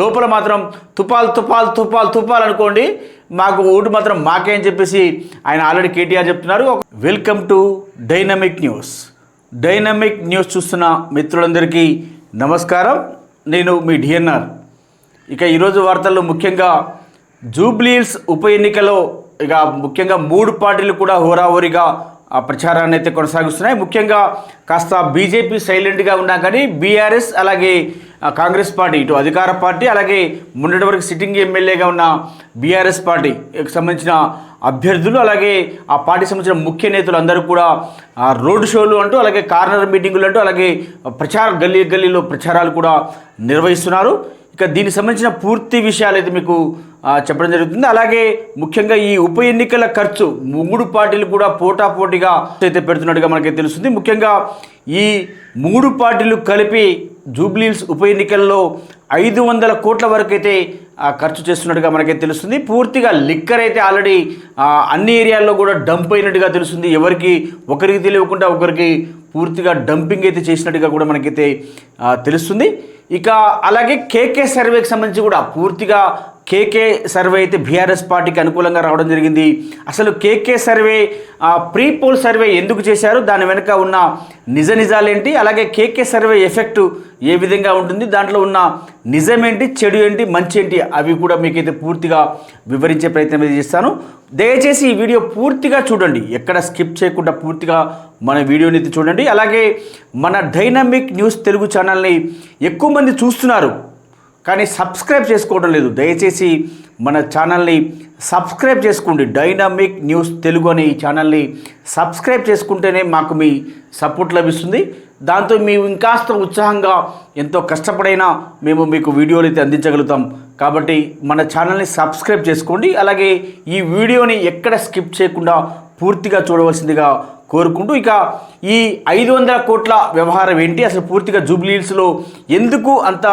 లోపల మాత్రం తుపాల్ తుపాల్ తుపాల్ తుపాల్ అనుకోండి మాకు ఓటు మాత్రం మాకే అని చెప్పేసి ఆయన ఆల్రెడీ కేటీఆర్ చెప్తున్నారు. Welcome to dynamic news dynamic news చూస్తున్న మిత్రులందరికీ నమస్కారం. నేను మీ డిఎన్ఆర్. ఇక ఈరోజు వార్తల్లో ముఖ్యంగా జూబ్లీహిల్స్ ఉప ఎన్నికలో ఇక ముఖ్యంగా మూడు పార్టీలు కూడా హోరాహోరీగా ఆ ప్రచారాన్ని అయితే కొనసాగిస్తున్నాయి. ముఖ్యంగా కాస్త బీజేపీ సైలెంట్గా ఉన్నా కానీ బీఆర్ఎస్ అలాగే కాంగ్రెస్ పార్టీ ఇటు అధికార పార్టీ అలాగే మొన్నటి వరకు సిట్టింగ్ ఎమ్మెల్యేగా ఉన్న బీఆర్ఎస్ పార్టీకి సంబంధించిన అభ్యర్థులు అలాగే ఆ పార్టీకి సంబంధించిన ముఖ్య నేతలు అందరూ కూడా రోడ్ షోలు అంటూ అలాగే కార్నర్ మీటింగులు అంటూ అలాగే ప్రచార గల్లీ గల్లీలో ప్రచారాలు కూడా నిర్వహిస్తున్నారు. ఇక దీనికి సంబంధించిన పూర్తి విషయాలు అయితే మీకు చెప్పడం జరుగుతుంది. అలాగే ముఖ్యంగా ఈ ఉప ఎన్నికల ఖర్చు మూడు పార్టీలు కూడా పోటాపోటీగా అయితే పెడుతున్నట్టుగా మనకి తెలుస్తుంది. ముఖ్యంగా ఈ మూడు పార్టీలు కలిపి జూబ్లీల్స్ ఉప ఎన్నికల్లో ఐదు వందల కోట్ల వరకు అయితే ఖర్చు చేస్తున్నట్టుగా మనకైతే తెలుస్తుంది. పూర్తిగా లిక్కర్ అయితే ఆల్రెడీ అన్ని ఏరియాల్లో కూడా డంప్ అయినట్టుగా తెలుస్తుంది. ఎవరికి ఒకరికి తెలియకుండా ఒకరికి పూర్తిగా డంపింగ్ అయితే చేసినట్టుగా కూడా మనకైతే తెలుస్తుంది. ఇక అలాగే కేకే సర్వేకి సంబంధించి కూడా పూర్తిగా కేకే సర్వే అయితే బీఆర్ఎస్ పార్టీకి అనుకూలంగా రావడం జరిగింది. అసలు KK survey pre poll survey ఎందుకు చేశారు? దాని వెనుక ఉన్న నిజ నిజాలేంటి? అలాగే కేకే సర్వే ఎఫెక్ట్ ఏ విధంగా ఉంటుంది? దాంట్లో ఉన్న నిజమేంటి? చెడు ఏంటి? మంచి ఏంటి? అవి కూడా మీకైతే పూర్తిగా వివరించే ప్రయత్నం అయితే చేస్తాను. దయచేసి ఈ వీడియో పూర్తిగా చూడండి. ఎక్కడ స్కిప్ చేయకుండా పూర్తిగా మన వీడియోని అయితే చూడండి. అలాగే మన డైనమిక్ న్యూస్ తెలుగు ఛానల్ని ఎక్కువ మంది చూస్తున్నారు. కానీ సబ్స్క్రైబ్ చేసుకోవడం లేదు. దయచేసి మన ఛానల్ని సబ్స్క్రైబ్ చేసుకోండి. డైనామిక్ న్యూస్ తెలుగు అనే ఈ ఛానల్ని సబ్స్క్రైబ్ చేసుకుంటేనే మాకు మీ సపోర్ట్ లభిస్తుంది. దాంతో మేము ఇంకాస్త ఉత్సాహంగా ఎంతో కష్టపడైనా మేము మీకు వీడియోలు అయితే అందించగలుగుతాం. కాబట్టి మన ఛానల్ని సబ్స్క్రైబ్ చేసుకోండి. అలాగే ఈ వీడియోని ఎక్కడ స్కిప్ చేయకుండా పూర్తిగా చూడవలసిందిగా కోరుకుంటూ ఇక ఈ ఐదు వందల కోట్ల వ్యవహారం ఏంటి? అసలు పూర్తిగా జూబ్లీహిల్స్లో ఎందుకు అంత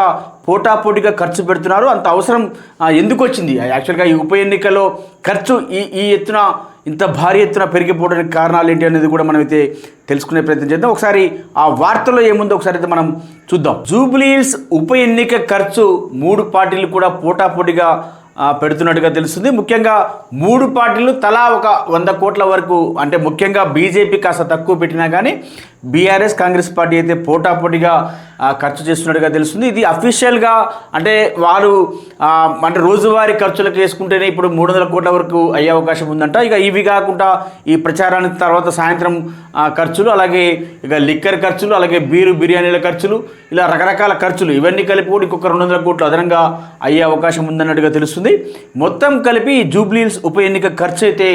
పోటాపోటీగా ఖర్చు పెడుతున్నారు? అంత అవసరం ఆ, ఎందుకు వచ్చింది? యాక్చువల్గా ఈ ఉప ఎన్నికల్లో ఖర్చు ఈ ఈ ఎత్తున ఇంత భారీ ఎత్తున పెరిగిపోవడానికి కారణాలు ఏంటి అనేది కూడా మనం అయితే తెలుసుకునే ప్రయత్నం చేద్దాం. ఒకసారి ఆ వార్తలో ఏముందో ఒకసారి అయితే మనం చూద్దాం. జూబ్లీహిల్స్ ఉప ఎన్నిక ఖర్చు మూడు పార్టీలు కూడా పోటాపోటీగా పెడుతున్నట్టుగా తెలుస్తుంది. ముఖ్యంగా మూడు పార్టీలు తలా ఒక వంద కోట్ల వరకు అంటే ముఖ్యంగా బీజేపీ కాస్త తక్కువ పెట్టినా కానీ బీఆర్ఎస్ కాంగ్రెస్ పార్టీ అయితే పోటాపోటీగా ఖర్చు చేస్తున్నట్టుగా తెలుస్తుంది. ఇది అఫీషియల్గా అంటే వారు అంటే రోజువారీ ఖర్చులకు వేసుకుంటేనే ఇప్పుడు మూడు వందల కోట్ల వరకు అయ్యే అవకాశం ఉందంట. ఇక ఇవి కాకుండా ఈ ప్రచారానికి తర్వాత సాయంత్రం ఖర్చులు అలాగే ఇక లిక్కర్ ఖర్చులు అలాగే బీరు బిర్యానీల ఖర్చులు ఇలా రకరకాల ఖర్చులు ఇవన్నీ కలిపి కూడా ఇంకొక రెండు వందల కోట్లు అదనంగా అయ్యే అవకాశం ఉందన్నట్టుగా తెలుస్తుంది. మొత్తం కలిపి జూబ్లీల్స్ ఉప ఎన్నిక ఖర్చు అయితే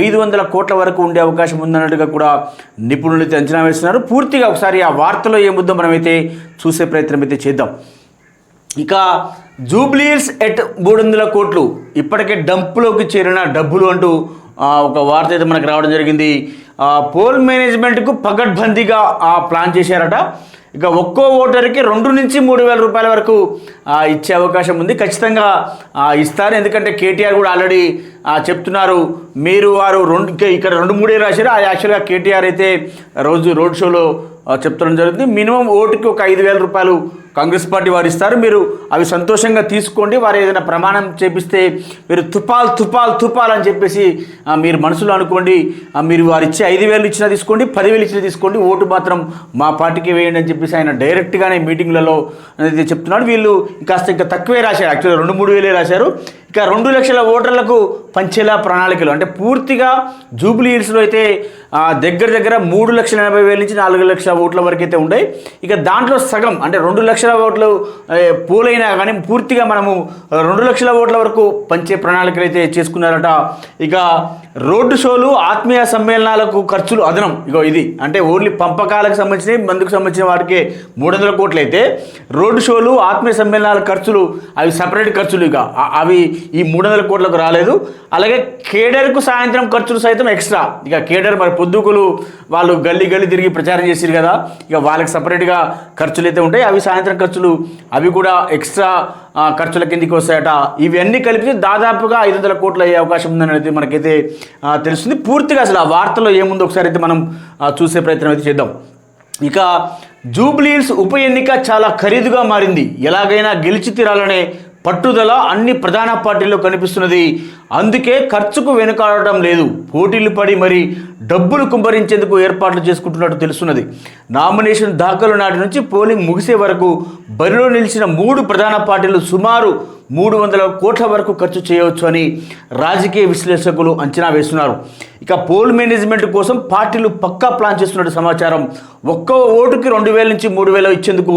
ఐదు వందల కోట్ల వరకు ఉండే అవకాశం ఉందన్నట్టుగా కూడా నిపుణులు అయితే అంచనా వేస్తున్నారు. పూర్తిగా ఒకసారి ఆ వార్తలో ఏముందో మనమైతే చూసే ప్రయత్నం అయితే చేద్దాం. ఇక జూబ్లీస్ ఎట్ మూడు వందల కోట్లు ఇప్పటికే డంపులోకి చేరిన డబ్బులు అంటూ ఒక వార్త అయితే మనకు రావడం జరిగింది. పోల్ మేనేజ్మెంట్కు పగడ్బందీగా ఆ, ప్లాన్ చేశారట. ఇక ఒక్కో ఓటర్కి రెండు నుంచి మూడు వేల రూపాయల వరకు ఇచ్చే అవకాశం ఉంది. ఖచ్చితంగా ఇస్తారు. ఎందుకంటే కేటీఆర్ కూడా ఆల్రెడీ చెప్తున్నారు. మీరు వారు రెండు ఇక్కడ రెండు మూడే రాశారు. యాక్చువల్గా కేటీఆర్ అయితే రోజు రోడ్ షోలో చెప్తడం జరుగుతుంది. మినిమం ఓటుకి ఒక ఐదు వేల రూపాయలు కాంగ్రెస్ పార్టీ వారు ఇస్తారు. మీరు అవి సంతోషంగా తీసుకోండి. వారు ఏదైనా ప్రమాణం చేపిస్తే మీరు తుపాల్ తుపాల్ తుపాల్ అని చెప్పేసి మీరు మనసులో అనుకోండి మీరు వారు ఇచ్చే ఐదు వేలు ఇచ్చినా తీసుకోండి పదివేలు ఇచ్చినా తీసుకోండి ఓటు మాత్రం మా పార్టీకి వేయండి అని చెప్పేసి ఆయన డైరెక్ట్గానే మీటింగ్లలో అనేది చెప్తున్నాడు. వీళ్ళు కాస్త ఇంకా తక్కువే రాశారు. యాక్చువల్గా రెండు మూడు వేలే రాశారు. ఇక రెండు లక్షల ఓటర్లకు పంచేలా ప్రణాళికలు. అంటే పూర్తిగా జూబ్లీ హిల్స్లో అయితే దగ్గర దగ్గర మూడు లక్షల ఎనభై వేల నుంచి నాలుగు లక్షల ఓట్ల వరకు అయితే ఉన్నాయి ఇక దాంట్లో సగం అంటే రెండు లక్షల ఓట్లు ఏ, పోలైనా కానీ పూర్తిగా మనము రెండు లక్షల ఓట్ల వరకు పంచే ప్రణాళికలు అయితే చేసుకున్నారట. ఇక రోడ్డు షోలు ఆత్మీయ సమ్మేళనాలకు ఖర్చులు అదనం. ఇగో ఇది. అంటే ఓన్లీ పంపకాలకు సంబంధించిన మందుకు సంబంధించిన వాటికి మూడు వందల కోట్లు అయితే రోడ్డు షోలు ఆత్మీయ సమ్మేళనాల ఖర్చులు అవి సపరేట్ ఖర్చులు ఇక. అవి ఈ మూడు వందల కోట్లకు రాలేదు. అలాగే కేడర్కు సాయంత్రం ఖర్చులు సైతం ఎక్స్ట్రా. ఇక కేడర్ మరి పొద్దుకులు వాళ్ళు గల్లీ గల్లీ తిరిగి ప్రచారం చేసిరు కదా ఇక వాళ్ళకి సపరేట్గా ఖర్చులు అయితే ఉంటాయి అవి సాయంత్రం ఖర్చులు అవి కూడా ఎక్స్ట్రా ఖర్చుల కిందికి వస్తాయట. ఇవన్నీ కలిపి దాదాపుగా ఐదు వందల కోట్లు అయ్యే అవకాశం ఉందని అయితే మనకైతే తెలుస్తుంది. పూర్తిగా అసలు ఆ వార్తలో ఏముందో ఒకసారి అయితే మనం చూసే ప్రయత్నం అయితే చేద్దాం. ఇక జూబ్లీహిల్స్ ఉప ఎన్నిక చాలా ఖరీదుగా మారింది. ఎలాగైనా గెలిచి తీరాలనే పట్టుదల అన్ని ప్రధాన పార్టీల్లో కనిపిస్తున్నది. అందుకే ఖర్చుకు వెనుకాడటం లేదు. పోటీలు పడి మరి డబ్బులు కుంభరించేందుకు ఏర్పాట్లు చేసుకుంటున్నట్టు తెలుస్తున్నది. నామినేషన్ దాఖలు నాటి నుంచి పోలింగ్ ముగిసే వరకు బరిలో నిలిచిన మూడు ప్రధాన పార్టీలు సుమారు మూడు వందల కోట్ల వరకు ఖర్చు చేయవచ్చు అని రాజకీయ విశ్లేషకులు అంచనా వేస్తున్నారు. ఇక పోల్ మేనేజ్మెంట్ కోసం పార్టీలు పక్కా ప్లాన్ చేస్తున్నట్టు సమాచారం. ఒక్కో ఓటుకి రెండు వేల నుంచి మూడు వేల ఇచ్చేందుకు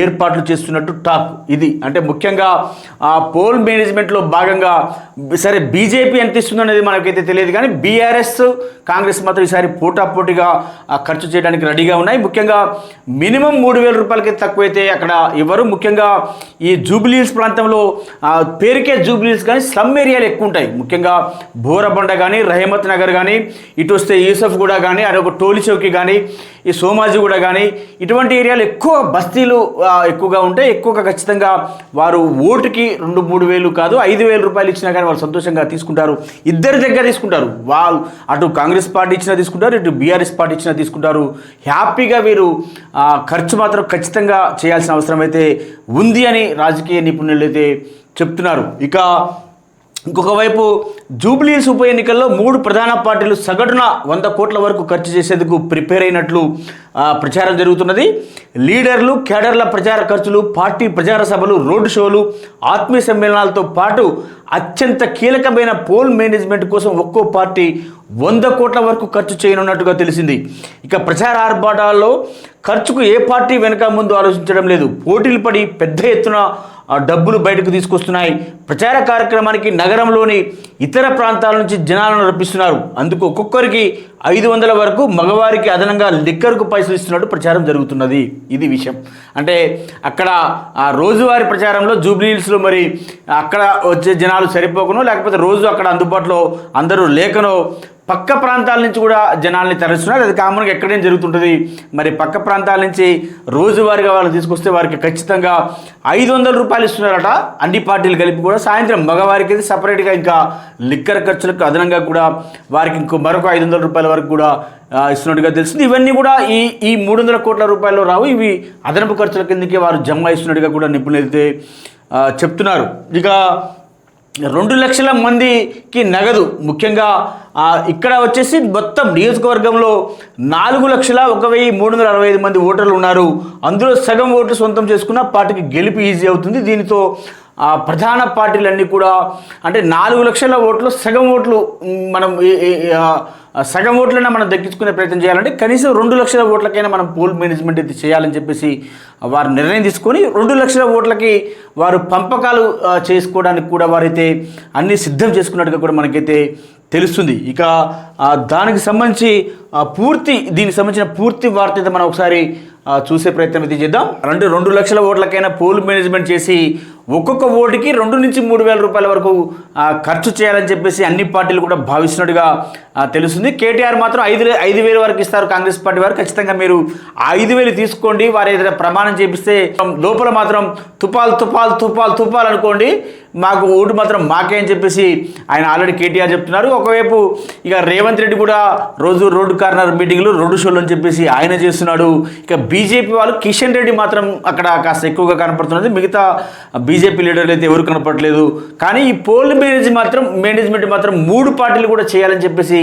ఏర్పాట్లు చేస్తున్నట్టు టాక్ ఇది. అంటే ముఖ్యంగా ఆ పోల్ మేనేజ్మెంట్లో భాగంగా సరే బీజేపీ ఎంత ఇస్తుందో అనేది మనకైతే తెలియదు కానీ బీఆర్ఎస్ కాంగ్రెస్ మాత్రం ఈసారి పోటాపోటీగా ఖర్చు చేయడానికి రెడీగా ఉన్నాయి. ముఖ్యంగా మినిమం మూడు వేల రూపాయలకి తక్కువైతే అక్కడ ఇవ్వరు ముఖ్యంగా ఈ జూబ్లీహిల్స్ ప్రాంతంలో పేరుకే జూబ్లీహిల్స్ కానీ స్లమ్ ఏరియాలు ఎక్కువ ఉంటాయి. ముఖ్యంగా బోరబండ కానీ రహమత్ నగర్ కానీ ఇటు వస్తే యూసఫ్ కూడా కానీ అదొక టోలి చౌకి కానీ ఈ సోమాజిగూడ కానీ ఇటువంటి ఏరియాలు ఎక్కువ బస్తీలు ఎక్కువగా ఉంటాయి ఎక్కువగా ఖచ్చితంగా వారు ఓటుకి రెండు మూడు వేలు కాదు ఐదు వేల రూపాయలు ఇచ్చినా కానీ వాళ్ళు సంతోషంగా తీసుకుంటారు. ఇద్దరి దగ్గర తీసుకుంటారు. వాళ్ళు అటు కాంగ్రెస్ పార్టీ ఇచ్చినా తీసుకుంటారు ఇటు బీఆర్ఎస్ పార్టీ ఇచ్చినా తీసుకుంటారు. హ్యాపీగా వీరు ఖర్చు మాత్రం ఖచ్చితంగా చేయాల్సిన అవసరం అయితే ఉంది అని రాజకీయ నిపుణులు అయితే చెప్తున్నారు. ఇక ఇంకొక వైపు జూబ్లీస్ ఉప ఎన్నికల్లో మూడు ప్రధాన పార్టీలు సగటున వంద కోట్ల వరకు ఖర్చు చేసేందుకు ప్రిపేర్ అయినట్లు ప్రచారం జరుగుతున్నది. లీడర్లు కేడర్ల ప్రచార ఖర్చులు పార్టీ ప్రచార సభలు రోడ్ షోలు ఆత్మీయ సమ్మేళనాలతో పాటు అత్యంత కీలకమైన పోల్ మేనేజ్మెంట్ కోసం ఒక్కో పార్టీ వంద కోట్ల వరకు ఖర్చు చేయనున్నట్టుగా తెలిసింది. ఇక ప్రచార ఆర్భాటాల్లో ఖర్చుకు ఏ పార్టీ వెనుక ముందు ఆలోచించడం లేదు. పోటీలు పడి పెద్ద ఎత్తున డబ్బులు బయటకు తీసుకొస్తున్నాయి. ప్రచార కార్యక్రమానికి నగరంలోని ఇతర ప్రాంతాల నుంచి జనాలను రప్పిస్తున్నారు. అందుకు ఒక్కొక్కరికి ఐదు వందల వరకు మగవారికి అదనంగా లిక్కర్కు పైసలు ఇస్తున్నట్టు ప్రచారం జరుగుతున్నది. ఇది విషయం. అంటే అక్కడ ఆ రోజువారి ప్రచారంలో జూబ్లీహిల్స్లో మరి అక్కడ వచ్చే జనాలు సరిపోకనో లేకపోతే రోజు అక్కడ అందుబాటులో అందరూ లేకనో పక్క ప్రాంతాల నుంచి కూడా జనాల్ని తరలిస్తున్నారు. అది కామన్గా ఎక్కడైనా జరుగుతుంటుంది. మరి పక్క ప్రాంతాల నుంచి రోజువారీగా వాళ్ళు తీసుకొస్తే వారికి ఖచ్చితంగా ఐదు వందల రూపాయలు ఇస్తున్నారట అన్ని పార్టీలు కలిపి కూడా. సాయంత్రం మగవారికి అయితే సపరేట్గా ఇంకా లిక్కర్ ఖర్చులకు అదనంగా కూడా వారికి ఇంకో మరొక ఐదు వందల రూపాయల వరకు కూడా ఇస్తున్నట్టుగా తెలుస్తుంది. ఇవన్నీ కూడా ఈ ఈ మూడు వందల కోట్ల రూపాయలు రావు. ఇవి అదనపు ఖర్చుల కిందకే వారు జమ ఇస్తున్నట్టుగా కూడా నిపుణులు అయితే చెప్తున్నారు. ఇక రెండు లక్షల మందికి నగదు ముఖ్యంగా ఇక్కడ వచ్చేసి మొత్తం నియోజకవర్గంలో నాలుగు లక్షల ఒక వెయ్యి మూడు వందల అరవై ఐదు మంది ఓటర్లు ఉన్నారు. అందులో సగం ఓట్లు సొంతం చేసుకున్న పార్టీకి గెలుపు ఈజీ అవుతుంది. దీనితో ప్రధాన పార్టీలన్నీ కూడా అంటే నాలుగు లక్షల ఓట్లు సగం ఓట్లు మనం సగం ఓట్లైనా మనం దక్కించుకునే ప్రయత్నం చేయాలంటే కనీసం రెండు లక్షల ఓట్లకైనా మనం పోల్ మేనేజ్మెంట్ అయితే చేయాలని చెప్పేసి వారు నిర్ణయం తీసుకొని రెండు లక్షల ఓట్లకి వారు పంపకాలు చేసుకోవడానికి కూడా వారైతే అన్ని సిద్ధం చేసుకున్నట్టుగా కూడా మనకైతే తెలుస్తుంది. ఇక దానికి సంబంధించి పూర్తి దీనికి సంబంధించిన పూర్తి వార్త అయితే మనం ఒకసారి చూసే ప్రయత్నం అయితే చేద్దాం. రెండు రెండు లక్షల ఓట్లకైనా పోల్ మేనేజ్మెంట్ చేసి ఒక్కొక్క ఓటుకి రెండు నుంచి మూడు వేల రూపాయల వరకు ఖర్చు చేయాలని చెప్పేసి అన్ని పార్టీలు కూడా భావిస్తున్నట్టుగా తెలుస్తుంది. కేటీఆర్ మాత్రం ఐదు ఐదు వేలు వరకు ఇస్తారు కాంగ్రెస్ పార్టీ వారు. ఖచ్చితంగా మీరు ఆ ఐదు వేలు తీసుకోండి. వారు ఏదైనా ప్రమాణం చేపిస్తే లోపల మాత్రం తుపాలు తుపాలు తుపాలు తుపాలు అనుకోండి. మాకు ఓటు మాత్రం మాకే అని చెప్పేసి ఆయన ఆల్రెడీ కేటీఆర్ చెప్తున్నారు. ఒకవైపు ఇక రేవంత్ రెడ్డి కూడా రోజు రోడ్డు కార్నర్ మీటింగ్లు రోడ్డు షోలు అని చెప్పేసి ఆయన చేస్తున్నాడు. ఇక బీజేపీ వాళ్ళు కిషన్ రెడ్డి మాత్రం అక్కడ కాస్త ఎక్కువగా కనపడుతున్నది. మిగతా బీజేపీ లీడర్లు అయితే ఎవరు కనపడట్లేదు కానీ ఈ పోల్ మేనేజ్ మాత్రం మేనేజ్మెంట్ మాత్రం మూడు పార్టీలు కూడా చేయాలని చెప్పేసి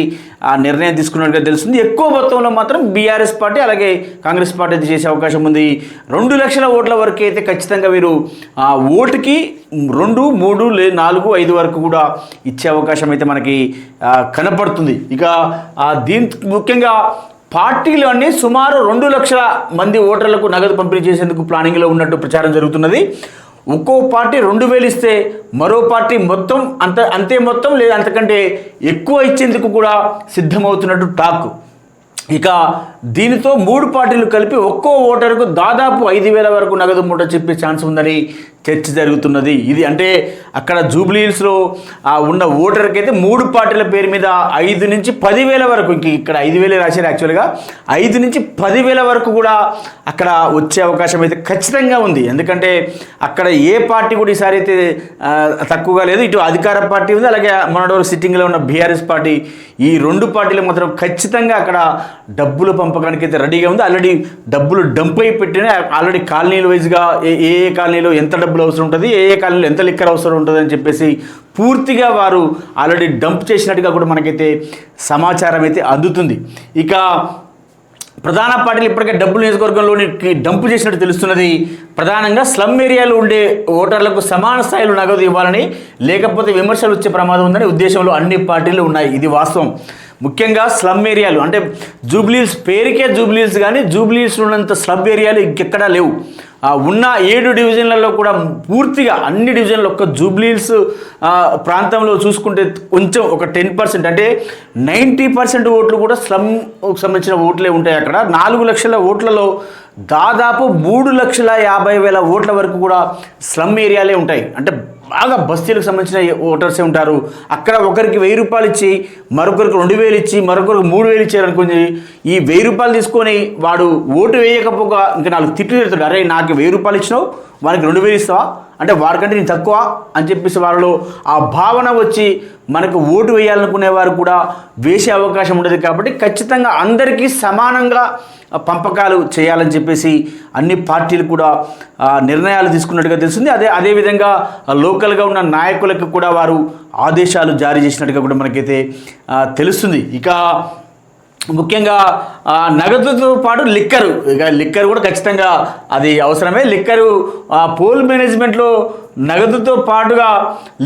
ఆ నిర్ణయం తీసుకున్నట్టుగా తెలుస్తుంది. ఎక్కువ మొత్తంలో మాత్రం బీఆర్ఎస్ పార్టీ అలాగే కాంగ్రెస్ పార్టీ అయితే చేసే అవకాశం ఉంది. రెండు లక్షల ఓట్ల వరకు అయితే ఖచ్చితంగా వీరు ఆ ఓటుకి రెండు మూడు లే నాలుగు ఐదు వరకు కూడా ఇచ్చే అవకాశం అయితే మనకి కనపడుతుంది. ఇక దీని ముఖ్యంగా పార్టీలు అన్ని సుమారు రెండు లక్షల మంది ఓటర్లకు నగదు పంపిణీ చేసేందుకు ప్లానింగ్లో ఉన్నట్టు ప్రచారం జరుగుతున్నది. ఒక్కో పార్టీ రెండు వేలు ఇస్తే మరో పార్టీ మొత్తం అంత అంతే మొత్తం లేదా అంతకంటే ఎక్కువ ఇచ్చేందుకు కూడా సిద్ధమవుతున్నట్టు టాక్. ఇక దీనితో మూడు పార్టీలు కలిపి ఒక్కో ఓటరుకు దాదాపు ఐదు వేల వరకు నగదు మూట చెప్పే ఛాన్స్ ఉందని చర్చ జరుగుతున్నది. ఇది అంటే అక్కడ జూబ్లీహిల్స్లో ఉన్న ఓటర్కి అయితే మూడు పార్టీల పేరు మీద ఐదు నుంచి పదివేల వరకు ఇంక ఇక్కడ ఐదు వేలే రాశారు యాక్చువల్గా. ఐదు నుంచి పదివేల వరకు కూడా అక్కడ వచ్చే అవకాశం అయితే ఖచ్చితంగా ఉంది. ఎందుకంటే అక్కడ ఏ పార్టీ కూడా ఈసారి అయితే తక్కువగా లేదు. ఇటు అధికార పార్టీ ఉంది. అలాగే మొన్నటి వరకు సిట్టింగ్లో ఉన్న బీఆర్ఎస్ పార్టీ ఈ రెండు పార్టీలు మాత్రం ఖచ్చితంగా అక్కడ డబ్బులు పంపకానికి అయితే రెడీగా ఉంది. ఆల్రెడీ డబ్బులు డంప్ అయి పెట్టిన ఆల్రెడీ కాలనీల వైజ్గా ఏ ఏ కాలనీలో ఎంత డబ్బు డబ్బులు అవసరం ఉంటుంది ఏ ఏ కాలంలో ఎంత లిక్కర్ అవసరం ఉంటుంది అని చెప్పేసి పూర్తిగా వారు ఆల్రెడీ డంప్ చేసినట్టుగా కూడా మనకైతే సమాచారం అయితే అందుతుంది. ఇక ప్రధాన పార్టీలు ఇప్పటికే డబ్బులు నియోజకవర్గంలోని డంపు చేసినట్టు తెలుస్తున్నది. ప్రధానంగా స్లమ్ ఏరియాలో ఉండే ఓటర్లకు సమాన స్థాయిలో నగదు ఇవ్వాలని లేకపోతే విమర్శలు వచ్చే ప్రమాదం ఉందని ఉద్దేశంలో అన్ని పార్టీలు ఉన్నాయి. ఇది వాస్తవం. ముఖ్యంగా స్లమ్ ఏరియాలు. అంటే జూబ్లీల్స్ పేరుకే జూబ్లీల్స్ కానీ జూబ్లీల్స్ ఉన్నంత స్లమ్ ఏరియాలు ఇంకెక్కడా లేవు. ఉన్న ఏడు డివిజన్లలో కూడా పూర్తిగా అన్ని డివిజన్లు ఒక్క జూబ్లీల్స్ ప్రాంతంలో చూసుకుంటే కొంచెం ఒక టెన్ పర్సెంట్. అంటే నైంటీ పర్సెంట్ ఓట్లు కూడా స్లమ్ సంబంధించిన ఓట్లే ఉంటాయి అక్కడ. నాలుగు లక్షల ఓట్లలో దాదాపు మూడు లక్షల యాభై వేల ఓట్ల వరకు కూడా స్లమ్ ఏరియాలే ఉంటాయి. అంటే బాగా బస్తీలకు సంబంధించిన ఓటర్సే ఉంటారు. అక్కడ ఒకరికి వెయ్యి రూపాయలు ఇచ్చి మరొకరికి రెండు వేలు ఇచ్చి మరొకరికి మూడు వేలు ఇచ్చారనుకోండి ఈ వెయ్యి రూపాయలు తీసుకొని వాడు ఓటు వేయకపోగా ఇంకా నాలుగు తిట్లు తిడతాడు. అరే నాకు వెయ్యి రూపాయలు ఇచ్చినావు వానికి రెండు వేలు ఇస్తావా? అంటే వాడికంటే నేను తక్కువ అని చెప్పేసి వాళ్ళలో ఆ భావన వచ్చి మనకు ఓటు వేయాలనుకునే వారు కూడా వేసే అవకాశం ఉండదు కాబట్టి ఖచ్చితంగా అందరికీ సమానంగా పంపకాలు చేయాలని చెప్పేసి అన్ని పార్టీలు కూడా నిర్ణయాలు తీసుకున్నట్టుగా తెలుస్తుంది. అదే అదేవిధంగా లో లోకల్గా ఉన్న నాయకులకు కూడా వారు ఆదేశాలు జారీ చేసినట్టుగా కూడా మనకైతే తెలుస్తుంది. ఇక ముఖ్యంగా నగదుతో పాటు లిక్కరు. ఇక లిక్కర్ కూడా ఖచ్చితంగా అది అవసరమే. లిక్కరు పోల్ మేనేజ్మెంట్లో నగదుతో పాటుగా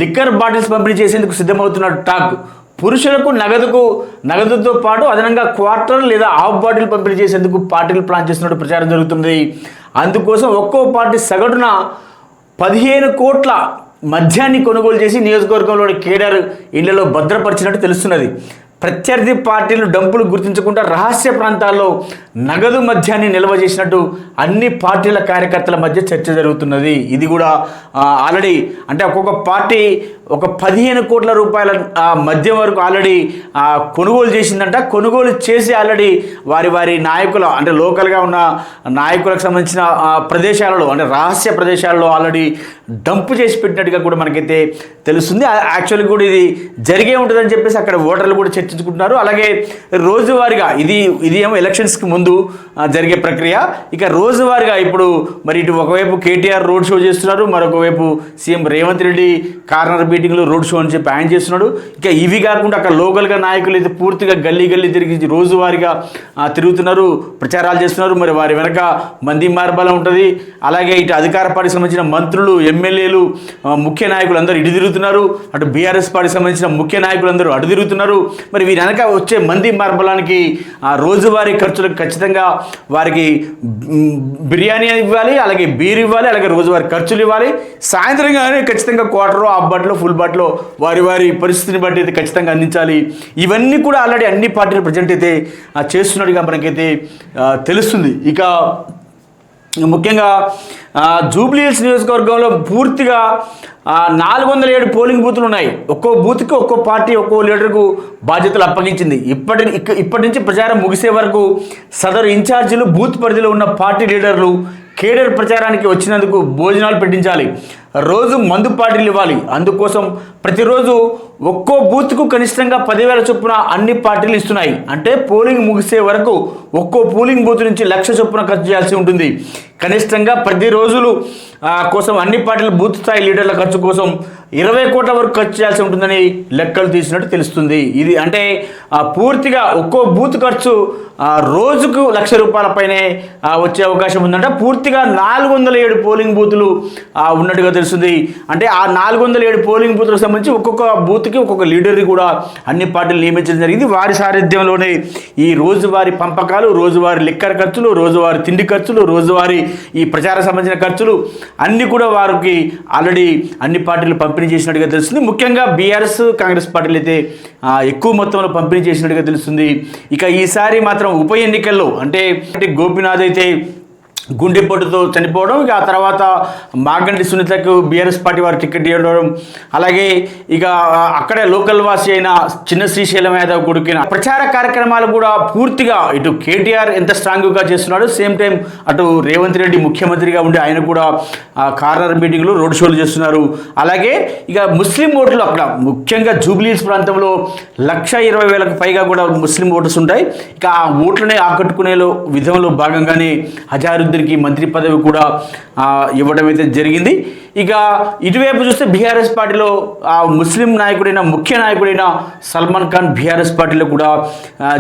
లిక్కర్ బాటిల్స్ పంపిణీ చేసేందుకు సిద్ధమవుతున్న టాక్ పురుషులకు నగదుకు నగదుతో పాటు అదనంగా క్వార్టర్ లేదా హాఫ్ బాటిల్ పంపిణీ చేసేందుకు పార్టీలు ప్లాన్ చేస్తున్నట్టు ప్రచారం జరుగుతుంది. అందుకోసం ఒక్కో పార్టీ సగటున పదిహేను కోట్ల మద్యాన్ని కొనుగోలు చేసి నియోజకవర్గంలోని కేడర్ ఇళ్ళలో భద్రపరిచినట్టు తెలుస్తున్నది. ప్రత్యర్థి పార్టీలు డంపులు గుర్తించకుండా రహస్య ప్రాంతాల్లో నగదు మద్యాన్ని నిల్వ చేసినట్టు అన్ని పార్టీల కార్యకర్తల మధ్య చర్చ జరుగుతున్నది. ఇది కూడా ఆల్రెడీ అంటే ఒక్కొక్క పార్టీ ఒక పదిహేను కోట్ల రూపాయల మధ్య వరకు ఆల్రెడీ కొనుగోలు చేసిందంట. కొనుగోలు చేసి ఆల్రెడీ వారి వారి నాయకుల అంటే లోకల్గా ఉన్న నాయకులకు సంబంధించిన ప్రదేశాలలో అంటే రహస్య ప్రదేశాలలో ఆల్రెడీ డంప్ చేసి పెట్టినట్టుగా కూడా మనకైతే తెలుస్తుంది. యాక్చువల్గా కూడా ఇది జరిగే ఉంటుందని చెప్పేసి అక్కడ ఓటర్లు కూడా చర్చించుకుంటున్నారు. అలాగే రోజువారీగా ఇది ఇది ఏమో ఎలక్షన్స్కి ముందు జరిగే ప్రక్రియ. ఇక రోజువారీగా ఇప్పుడు మరి ఇటు ఒకవైపు కేటీఆర్ రోడ్ షో చేస్తున్నారు. మరొక వైపు సీఎం రేవంత్ రెడ్డి కార్నర్ మీటింగ్లు రోడ్ షో అని చెప్పి ఆయన చేస్తున్నాడు. ఇక ఇవి కాకుండా అక్కడ లోకల్గా నాయకులు అయితే పూర్తిగా గల్లీ గల్లీ తిరిగి రోజువారీగా తిరుగుతున్నారు ప్రచారాలు చేస్తున్నారు. మరి వారి వెనక మంది మార్బలం ఉంటుంది. అలాగే ఇటు అధికార పార్టీకి సంబంధించిన మంత్రులు ఎమ్మెల్యేలు ముఖ్య నాయకులు అందరూ ఇటు తిరుగుతున్నారు. అటు బీఆర్ఎస్ పార్టీకి సంబంధించిన ముఖ్య నాయకులు అందరూ అటు తిరుగుతున్నారు. మరి వీరి వెనక వచ్చే మంది మార్బలానికి ఆ రోజువారీ ఖర్చులకు ఖచ్చితంగా వారికి బిర్యానీ ఇవ్వాలి అలాగే బీర్ ఇవ్వాలి అలాగే రోజువారీ ఖర్చులు ఇవ్వాలి. సాయంత్రం కానీ ఖచ్చితంగా క్వార్టర్ ఆ బాటిలో ఫుల్ బాటిలో వారి వారి పరిస్థితిని బట్టి అయితే ఖచ్చితంగా అందించాలి. ఇవన్నీ కూడా ఆల్రెడీ అన్ని పార్టీలు ప్రజెంట్ అయితే చేస్తున్నట్టుగా మనకైతే తెలుస్తుంది. ఇక ముఖ్యంగా జూబ్లీహిల్స్ నియోజకవర్గంలో పూర్తిగా నాలుగు వందల ఏడు పోలింగ్ బూతులు ఉన్నాయి. ఒక్కో బూత్కి ఒక్కో పార్టీ ఒక్కో లీడర్కు బాధ్యతలు అప్పగించింది. ఇప్పటి ఇప్పటి నుంచి ప్రచారం ముగిసే వరకు సదరు ఇన్ఛార్జీలు బూత్ పరిధిలో ఉన్న పార్టీ లీడర్లు కేడర్ ప్రచారానికి వచ్చినందుకు భోజనాలు పెట్టించాలి. రోజు మందు పార్టీలు ఇవ్వాలి. అందుకోసం ప్రతిరోజు ఒక్కో బూత్కు కనిష్టంగా పదివేల చొప్పున అన్ని పార్టీలు ఇస్తున్నాయి. అంటే పోలింగ్ ముగిసే వరకు ఒక్కో పోలింగ్ బూత్ నుంచి లక్ష చొప్పున ఖర్చు చేయాల్సి ఉంటుంది. కనిష్టంగా ప్రతి రోజులు కోసం అన్ని పార్టీల బూత్ స్థాయి లీడర్ల ఖర్చు కోసం ఇరవై కోట్ల వరకు ఖర్చు చేయాల్సి ఉంటుందని లెక్కలు తీసినట్టు తెలుస్తుంది. ఇది అంటే పూర్తిగా ఒక్కో బూత్ ఖర్చు రోజుకు లక్ష రూపాయల పైనే వచ్చే అవకాశం ఉందంటే. పూర్తిగా నాలుగు వందల ఏడు పోలింగ్ బూతులు ఉన్నట్టుగా తెలుస్తుంది. అంటే ఆ నాలుగు వందల ఏడు పోలింగ్ బూతులకు సంబంధించి ఒక్కొక్క బూత్కి ఒక్కొక్క లీడర్ని కూడా అన్ని పార్టీలు నియమించడం జరిగింది. వారి సారథ్యంలోనే ఈ రోజువారీ పంపకాలు రోజువారీ లిక్కర్ ఖర్చులు రోజువారీ తిండి ఖర్చులు రోజువారీ ఈ ప్రచార సంబంధించిన ఖర్చులు అన్నీ కూడా వారికి ఆల్రెడీ అన్ని పార్టీలు పంపిణీ చేసినట్టుగా తెలుస్తుంది. ముఖ్యంగా బీఆర్ఎస్ కాంగ్రెస్ పార్టీలు అయితే ఎక్కువ మొత్తంలో పంపిణీ చేసినట్టుగా తెలుస్తుంది. ఇక ఈసారి మాత్రం ఉప ఎన్నికల్లో అంటే గోపీనాథ్ అయితే గుండెపోటుతో చనిపోవడం ఇక ఆ తర్వాత మాగంటి సునీతకు బీఆర్ఎస్ పార్టీ వారు టికెట్ ఇవ్వడం అలాగే ఇక అక్కడే లోకల్ వాసి అయిన చిన్న శ్రీశైలం యాదవ్ కొడుకిన ప్రచార కార్యక్రమాలు కూడా పూర్తిగా ఇటు కేటీఆర్ ఎంత స్ట్రాంగ్గా చేస్తున్నాడు సేమ్ టైం అటు రేవంత్ రెడ్డి ముఖ్యమంత్రిగా ఉండి ఆయన కూడా కార్నర్ మీటింగ్లు రోడ్ షోలు చేస్తున్నారు. అలాగే ఇక ముస్లిం ఓట్లు అక్కడ ముఖ్యంగా జూబ్లీస్ ప్రాంతంలో లక్ష ఇరవై వేలకు పైగా కూడా ముస్లిం ఓటర్స్ ఉంటాయి. ఇక ఆ ఓట్లనే ఆకట్టుకునే విధంలో భాగంగానే హజారుద్దీన్కి మంత్రి పదవి కూడా ఇవ్వడం అయితే జరిగింది. ఇక ఇటువైపు చూస్తే బీఆర్ఎస్ పార్టీలో ఆ ముస్లిం నాయకుడైన ముఖ్య నాయకుడైన సల్మాన్ ఖాన్ బీఆర్ఎస్ పార్టీలో కూడా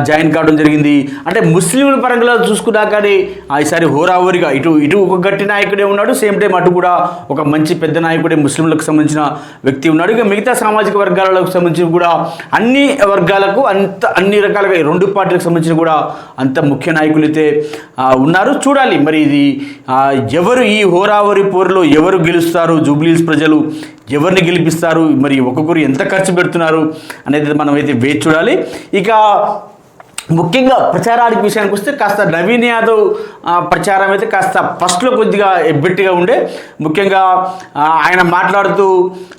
జాయిన్ కావడం జరిగింది. అంటే ముస్లింల పరంగా చూసుకున్నా కానీ ఆ, ఈసారి హోరాహోరీగా ఇటు ఇటు ఒక గట్టి నాయకుడే ఉన్నాడు సేమ్ టైం అటు కూడా ఒక మంచి పెద్ద నాయకుడే ముస్లింలకు సంబంధించిన వ్యక్తి ఉన్నాడు. ఇక మిగతా సామాజిక వర్గాలకు సంబంధించి కూడా అన్ని వర్గాలకు అంత అన్ని రకాలుగా రెండు పార్టీలకు సంబంధించిన కూడా అంత ముఖ్య నాయకులు అయితే ఉన్నారు. చూడాలి. మరి ఇది ఎవరు ఈ హోరావరి పోరులో ఎవరు గెలుస్తారు? జూబ్లీస్ ప్రజలు ఎవరిని గెలిపిస్తారు? మరి ఒక్కొక్కరు ఎంత ఖర్చు పెడుతున్నారు అనేది మనం అయితే వేచి చూడాలి. ఇక ముఖ్యంగా ప్రచారానికి విషయానికి వస్తే కాస్త నవీన్ యాదవ్ ప్రచారం అయితే కాస్త ఫస్ట్లో కొద్దిగా ఎబ్బెట్టిగా ఉండే. ముఖ్యంగా ఆయన మాట్లాడుతూ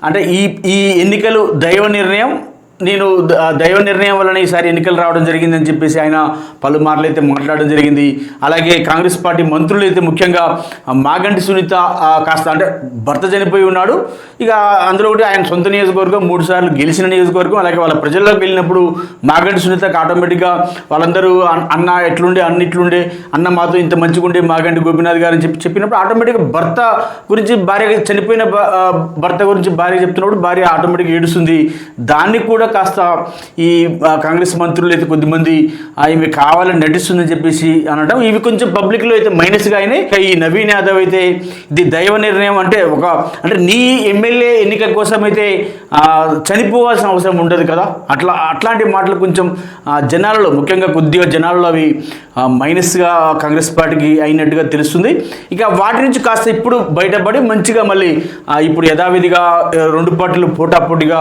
అంటే ఈ ఈ ఎన్నికలు దైవ నిర్ణయం నేను ద- దైవ నిర్ణయం వలన ఈసారి ఎన్నికలు రావడం జరిగిందని చెప్పేసి ఆయన పలుమార్లు అయితే మాట్లాడడం జరిగింది. అలాగే కాంగ్రెస్ పార్టీ మంత్రులు అయితే ముఖ్యంగా మాగంటి సునీత కాస్త అంటే భర్త చనిపోయి ఉన్నాడు. ఇక అందులో ఒకటి ఆయన సొంత నియోజకవర్గం మూడు సార్లు గెలిచిన నియోజకవర్గం అలాగే వాళ్ళ ప్రజల్లోకి వెళ్ళినప్పుడు మాగంటి సునీతకు ఆటోమేటిక్గా వాళ్ళందరూ అన్- అన్న ఎట్లుండే అన్న ఇట్లుండే అన్న మాతో ఇంత మంచిగా ఉండే మాగంటి గోపినాథ్ గారు అని చెప్పి చెప్పినప్పుడు ఆటోమేటిక్గా భర్త గురించి భార్య చనిపోయిన భ- భర్త గురించి భార్య చెప్తున్నప్పుడు భార్య ఆటోమేటిక్గా ఏడుస్తుంది. దాన్ని కూడా కాస్త ఈ కాంగ్రెస్ మంత్రులు అయితే కొద్దిమంది ఆ, కావాలని నటిస్తుందని చెప్పేసి అనడం ఇవి కొంచెం పబ్లిక్లో అయితే మైనస్గా అయినాయి. ఈ నవీన్ యాదవ్ అయితే ఇది దైవ నిర్ణయం అంటే ఒక అంటే నీ ఎమ్మెల్యే ఎన్నిక కోసం అయితే చనిపోవాల్సిన అవసరం ఉండదు కదా? అట్లా అట్లాంటి మాటలు కొంచెం ఆ, జనాలలో ముఖ్యంగా కొద్దిగా జనాలలో అవి మైనస్గా కాంగ్రెస్ పార్టీకి అయినట్టుగా తెలుస్తుంది. ఇక వాటి నుంచి కాస్త ఇప్పుడు బయటపడి మంచిగా మళ్ళీ ఇప్పుడు యథావిధిగా రెండు పార్టీలు పోటాపోటీగా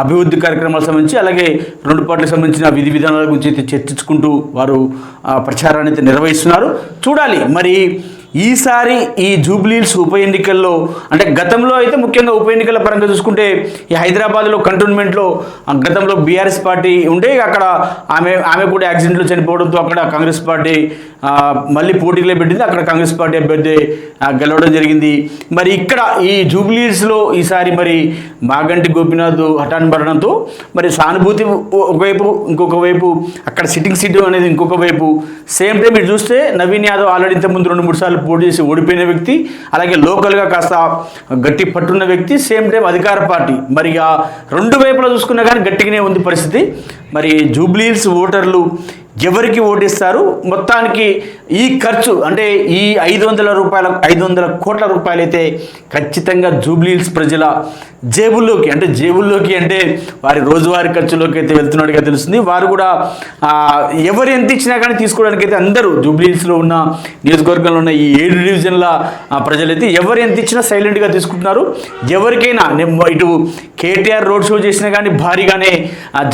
అభివృద్ధి కార్యక్రమాలకు సంబంధించి అలాగే రెండు పార్టీలకు సంబంధించిన విధి విధానాల గురించి అయితే చర్చించుకుంటూ వారు ప్రచారాన్ని అయితే నిర్వహిస్తున్నారు. చూడాలి మరి ఈసారి ఈ జూబ్లీల్స్ ఉప ఎన్నికల్లో అంటే గతంలో అయితే ముఖ్యంగా ఉప ఎన్నికల పరంగా చూసుకుంటే ఈ హైదరాబాద్లో కంటోన్మెంట్లో గతంలో బీఆర్ఎస్ పార్టీ ఉండే అక్కడ ఆమె ఆమె కూడా యాక్సిడెంట్లో చనిపోవడంతో అక్కడ కాంగ్రెస్ పార్టీ మళ్ళీ పోటీలో పెట్టింది. అక్కడ కాంగ్రెస్ పార్టీ అభ్యర్థి గెలవడం జరిగింది. మరి ఇక్కడ ఈ జూబ్లీస్లో ఈసారి మరి మాగంటి గోపినాథ్ హఠాన్ పడడంతో మరి సానుభూతి ఒకవైపు ఇంకొక వైపు అక్కడ సిట్టింగ్ సీటు అనేది ఇంకొక వైపు. సేమ్ టైం మీరు చూస్తే నవీన్ యాదవ్ ఆల్రెడీ ఇంతకుముందు రెండు మూడు సార్లు పోటీ చేసి ఓడిపోయిన వ్యక్తి అలాగే లోకల్గా కాస్త గట్టి పట్టున్న వ్యక్తి సేమ్ టైం అధికార పార్టీ. మరి ఆ రెండు వైపులా చూసుకున్నా కానీ గట్టిగానే ఉంది పరిస్థితి. మరి జూబ్లీస్ ఓటర్లు ఎవరికి ఓటిస్తారు? మొత్తానికి ఈ ఖర్చు అంటే ఈ ఐదు వందల రూపాయల ఐదు వందల కోట్ల రూపాయలు అయితే ఖచ్చితంగా జూబ్లీహిల్స్ ప్రజల జేబుల్లోకి అంటే జేబుల్లోకి అంటే వారి రోజువారీ ఖర్చులోకి అయితే వెళ్తున్నట్టుగా తెలుస్తుంది. వారు కూడా ఎవరు ఎంత ఇచ్చినా కానీ తీసుకోవడానికి అయితే అందరూ జూబ్లీహిల్స్లో ఉన్న నియోజకవర్గంలో ఉన్న ఈ ఏడు డివిజన్ల ప్రజలైతే ఎవరు ఎంత ఇచ్చినా సైలెంట్గా తీసుకుంటున్నారు. ఎవరికైనా నేను ఇటు కేటీఆర్ రోడ్ షో చేసినా కానీ భారీగానే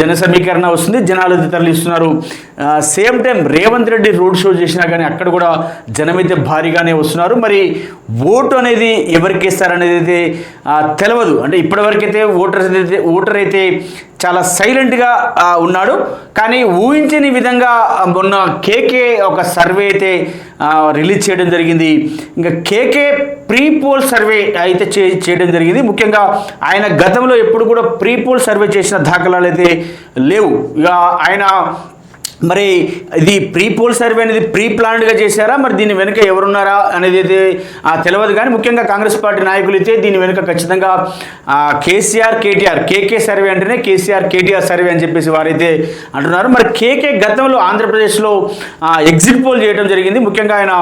జన సమీకరణ వస్తుంది. జనాలు అయితే తరలిస్తున్నారు. Same time Revanth Reddy road show చేసినా కానీ అక్కడ కూడా జనమైతే భారీగానే వస్తున్నారు. మరి ఓటు అనేది ఎవరికి ఇస్తారనేది అయితే తెలియదు అంటే ఇప్పటివరకైతే ఓటర్ అయితే ఓటర్ అయితే చాలా సైలెంట్గా ఉన్నాడు. కానీ ఊహించని విధంగా మొన్న కేకే ఒక సర్వే అయితే రిలీజ్ చేయడం జరిగింది. ఇంకా కేకే ప్రీ పోల్ సర్వే అయితే చే చేయడం జరిగింది. ముఖ్యంగా ఆయన గతంలో ఎప్పుడు కూడా ప్రీ పోల్ సర్వే చేసిన దాఖలాలు అయితే లేవు. ఇక ఆయన మరి ఇది ప్రీ పోల్ సర్వే అనేది ప్రీ ప్లాన్డ్గా చేశారా? మరి దీని వెనుక ఎవరున్నారా అనేది అయితే తెలియదు కానీ ముఖ్యంగా కాంగ్రెస్ పార్టీ నాయకులు అయితే దీని వెనుక ఖచ్చితంగా కేసీఆర్ కేటీఆర్ కేకే సర్వే అంటేనే కేసీఆర్ కేటీఆర్ సర్వే అని చెప్పేసి వారైతే అంటున్నారు. మరి కేకే గతంలో ఆంధ్రప్రదేశ్లో ఎగ్జిట్ పోల్ చేయడం జరిగింది. ముఖ్యంగా ఆయన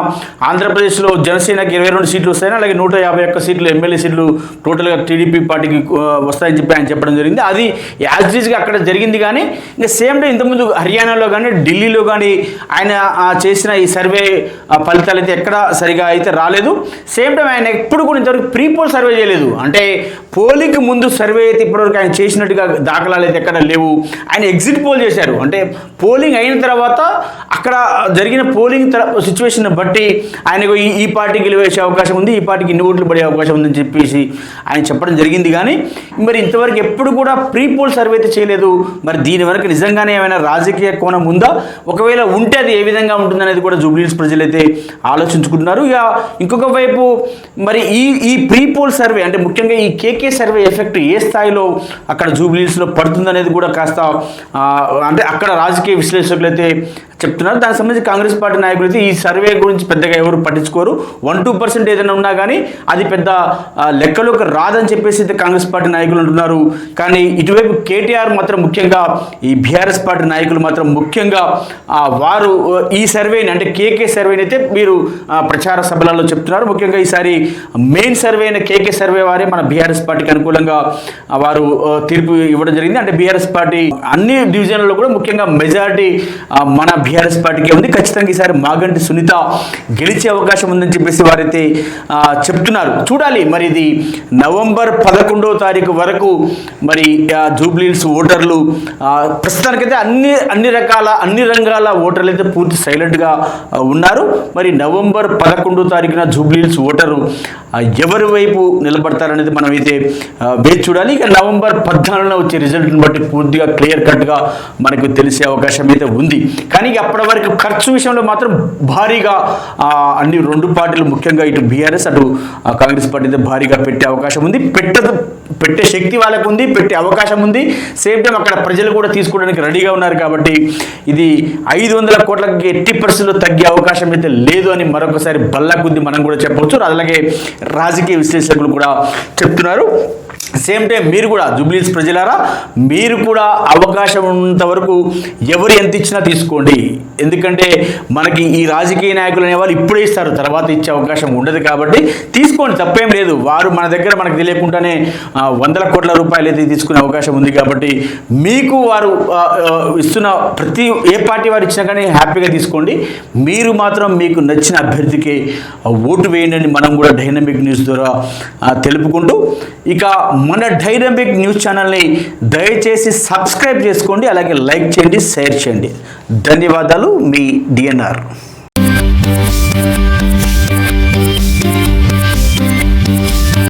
ఆంధ్రప్రదేశ్లో జనసేనకి ఇరవై రెండు సీట్లు వస్తాయని అలాగే నూట యాభై ఒక్క సీట్లు ఎమ్మెల్యే సీట్లు టోటల్గా టీడీపీ పార్టీకి వస్తాయని చెప్పి ఆయన చెప్పడం జరిగింది. అది యాజ్గా అక్కడ జరిగింది కానీ ఇంకా సేమ్ డే ఇంతకుముందు హర్యానాలో కానీ కానీ ఢిల్లీలో కానీ ఆయన ఆ, చేసిన ఈ సర్వే ఫలితాలు అయితే ఎక్కడ సరిగా అయితే రాలేదు. సేమ్ టైం ఆయన ఎప్పుడు కూడా ఇంతవరకు ప్రీ పోల్ సర్వే చేయలేదు. అంటే పోలింగ్ ముందు సర్వే అయితే ఇప్పటివరకు ఆయన చేసినట్టుగా దాఖలాలు అయితే ఎక్కడ లేవు. ఆయన ఎగ్జిట్ పోల్ చేశారు. అంటే పోలింగ్ అయిన తర్వాత అక్కడ జరిగిన పోలింగ్ సిచ్యువేషన్ బట్టి ఆయనకు ఈ ఈ పార్టీకి గెలివేసే అవకాశం ఉంది ఈ పార్టీకి ఇన్ని ఓట్లు పడే అవకాశం ఉందని చెప్పేసి ఆయన చెప్పడం జరిగింది. కానీ మరి ఇంతవరకు ఎప్పుడు కూడా ప్రీ పోల్ సర్వే అయితే చేయలేదు. మరి దీని వరకు నిజంగానే ఏమైనా రాజకీయ కోణం ఉంది? ఒకవేళ ఉంటే అది ఏ విధంగా ఉంటుందనేది కూడా జూబ్లీస్ ప్రజలైతే ఆలోచించుకుంటున్నారు. ఇక ఇంకొక వైపు మరి ఈ ఈ ప్రీ పోల్ సర్వే అంటే ముఖ్యంగా ఈ కేకే సర్వే ఎఫెక్ట్ ఏ స్థాయిలో అక్కడ జూబ్లీస్లో పడుతుందనేది కూడా కాస్త అంటే అక్కడ రాజకీయ విశ్లేషకులు అయితే చెప్తున్నారు. దానికి సంబంధించి కాంగ్రెస్ పార్టీ నాయకులు అయితే ఈ సర్వే గురించి పెద్దగా ఎవరు పట్టించుకోరు. వన్ టూ పర్సెంట్ ఏదైనా ఉన్నా కానీ అది పెద్ద లెక్కలోకి రాదని చెప్పేసి అయితే కాంగ్రెస్ పార్టీ నాయకులు అంటున్నారు. కానీ ఇటువైపు కేటీఆర్ మాత్రం ముఖ్యంగా ఈ బీఆర్ఎస్ పార్టీ నాయకులు మాత్రం ముఖ్యంగా వారు ఈ సర్వేని అంటే కేకే సర్వేని అయితే మీరు ప్రచార సభలలో చెప్తున్నారు. ముఖ్యంగా ఈసారి మెయిన్ సర్వే అయిన కేకే సర్వే వారే మన బీఆర్ఎస్ పార్టీకి అనుకూలంగా వారు తీర్పు ఇవ్వడం జరిగింది. అంటే బీఆర్ఎస్ పార్టీ అన్ని డివిజన్లలో కూడా ముఖ్యంగా మెజారిటీ మన బీఆర్ఎస్ పార్టీకే ఉంది. ఖచ్చితంగా ఈసారి మాగంటి సునీత గెలిచే అవకాశం ఉందని చెప్పేసి వారైతే చెప్తున్నారు. చూడాలి మరి ఇది నవంబర్ పదకొండవ తారీఖు వరకు మరి ఆ, ఓటర్లు ప్రస్తుతానికైతే అన్ని అన్ని రకాల అన్ని రంగాల ఓటర్లు అయితే పూర్తి సైలెంట్గా ఉన్నారు. మరి నవంబర్ పదకొండో తారీఖున జూబ్లీహిల్స్ ఓటరు ఎవరి వైపు నిలబడతారనేది మనం అయితే వేచి చూడాలి. ఇక నవంబర్ పద్నాలుగున వచ్చే రిజల్ట్ని బట్టి పూర్తిగా క్లియర్ కట్గా మనకు తెలిసే అవకాశం అయితే ఉంది. కానీ అప్పటి వరకు ఖర్చు విషయంలో మాత్రం భారీగా అన్ని రెండు పార్టీలు ముఖ్యంగా ఇటు బీఆర్ఎస్ అటు కాంగ్రెస్ పార్టీ భారీగా పెట్టే అవకాశం ఉంది. పెట్టదు పెట్టే శక్తి వాళ్ళకు ఉంది పెట్టే అవకాశం ఉంది. సేమ్ టైం అక్కడ ప్రజలు కూడా తీసుకోవడానికి రెడీగా ఉన్నారు కాబట్టి ఇది ఐదు వందల కోట్లకి ఎట్టి పరిస్థితుల్లో తగ్గే అవకాశం అయితే లేదు అని మరొకసారి బల్ల కొద్ది మనం కూడా చెప్పవచ్చు అలాగే రాజకీయ విశ్లేషకులు కూడా చెప్తున్నారు. సేమ్ టైం మీరు కూడా జూబ్లీస్ ప్రజలారా మీరు కూడా అవకాశం ఉన్నంత వరకు ఎవరు ఎంత ఇచ్చినా తీసుకోండి. ఎందుకంటే మనకి ఈ రాజకీయ నాయకులు అనేవాళ్ళు ఇప్పుడే ఇస్తారు తర్వాత ఇచ్చే అవకాశం ఉండదు కాబట్టి తీసుకోండి తప్పేం లేదు. వారు మన దగ్గర మనకు తెలియకుండానే వందల కోట్ల రూపాయలు అయితే తీసుకునే అవకాశం ఉంది కాబట్టి మీకు వారు ఇస్తున్న ప్రతి ఏ పార్టీ వారు ఇచ్చినా కానీ హ్యాపీగా తీసుకోండి. మీరు మాత్రం మీకు నచ్చిన అభ్యర్థికి ఓటు వేయండి అని మనం కూడా డైనమిక్ న్యూస్ ద్వారా తెలుపుకుంటూ ఇక మన డైనమిక్ న్యూస్ ఛానల్ని దయచేసి సబ్స్క్రైబ్ చేసుకోండి అలాగే లైక్ చేయండి షేర్ చేయండి. ధన్యవాదాలు. ధన్యవాదాలు. మీ డిఎన్ఆర్